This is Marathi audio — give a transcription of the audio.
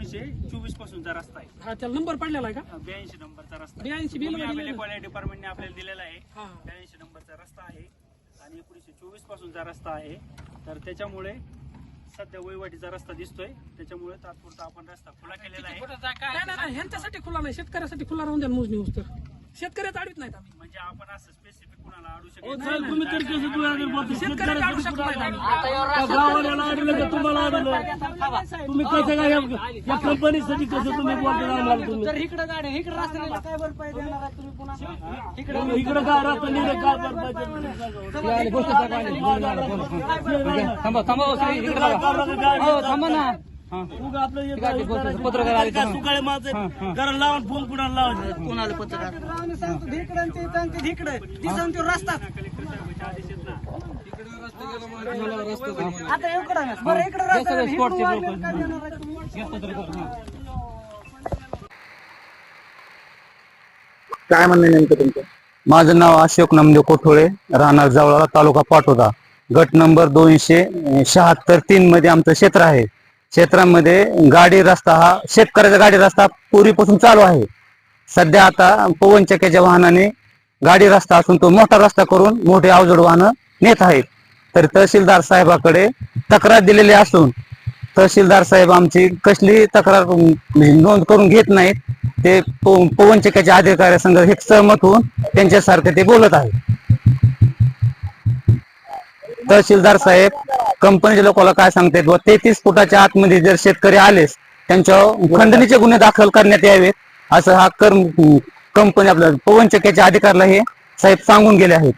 एकोणीसशे चोवीस पासूनचा रस्ता आहे. हा त्याला नंबर पडलेला आहे का? ब्याऐंशी नंबरचा रस्ता 82 बिल डिपार्टमेंटने आपल्याला दिलेला आहे. हा. ब्याऐंशी नंबरचा रस्ता आहे आणि एकोणीसशे चोवीस पासूनचा रस्ता आहे. तर त्याच्यामुळे सध्या वहिवाटीचा रस्ता दिसतोय. त्याच्यामुळे तात्पुरता आपण रस्ता खुला केलेला आहे. नाही नाही, नाही ह्यांच्यासाठी खुला नाही. शेतकऱ्यासाठी खुला राहून द्या मोजणी होस तर शेतकऱ्याच अडवित नाहीत आम्ही. म्हणजे आपण असं स्पेसिफिक कुणाला अडू शकत साहेब, तुम्ही तरी कसं अडू शकत नाहीत आम्ही. गावाला का तुम्हाला अडवलं तुम्ही कसं काय या- या कंपनीसाठी कसं तुम्ही बोलता आम्हाला तुम्ही? तर इकडे गाडी इकडे रस्त्याला काय भरपाई देणार आहे तुम्ही पुन्हा इकडे काय राहता नाही काय भरपाई थांबा थांबा हो, इकडे बघा. हो थांबा ना. उगा आपलं हे काय सुकाळे घराला लावून फोन कुणाला लावायचं? कोणाला पत्रकार? सांगतो इकडे आणि ते सांगते इकडे ती सांगतो रस्ता. आता इकडे ना. बरं इकडे रस्ता आहे. इकडून वाढलेलं काय देणार आहे तुम्ही? काय म्हणणं नेमकं तुमचं? माझं नाव अशोक नामदेव कोठोळे राहणार जवळा तालुका पाटोदा. गट नंबर दोनशे शहात्तर तीन मध्ये आमचं क्षेत्र आहे. क्षेत्रामध्ये गाडी रस्ता हा शेतकऱ्याचा गाडी रस्ता पूर्वीपासून चालू आहे. सध्या आता पवन चक्याच्या वाहनाने गाडी रस्ता असून तो मोठा रस्ता करून मोठे अवजड वाहनं नेत आहेत. तर तहसीलदार साहेबाकडे तक्रार दिलेली असून तहसीलदार साहेब आमची कसली तक्रार म्हणजे नोंद करून घेत नाहीत. ते पवन चक्याच्या अधिकाऱ्यासंग हे सहमत होऊन त्यांच्यासारखे ते बोलत आहेत. तहसीलदार साहेब कंपनीच्या लोकांना काय सांगतायत व तेहतीस फुटाच्या आतमध्ये जर शेतकरी आलेस त्यांच्यावर खंडणीचे गुन्हे दाखल करण्यात यावेत असं हा कर्म कंपनी आपल्या पवन चक्याच्या अधिकाऱ्याला हे साहेब सांगून गेले आहेत.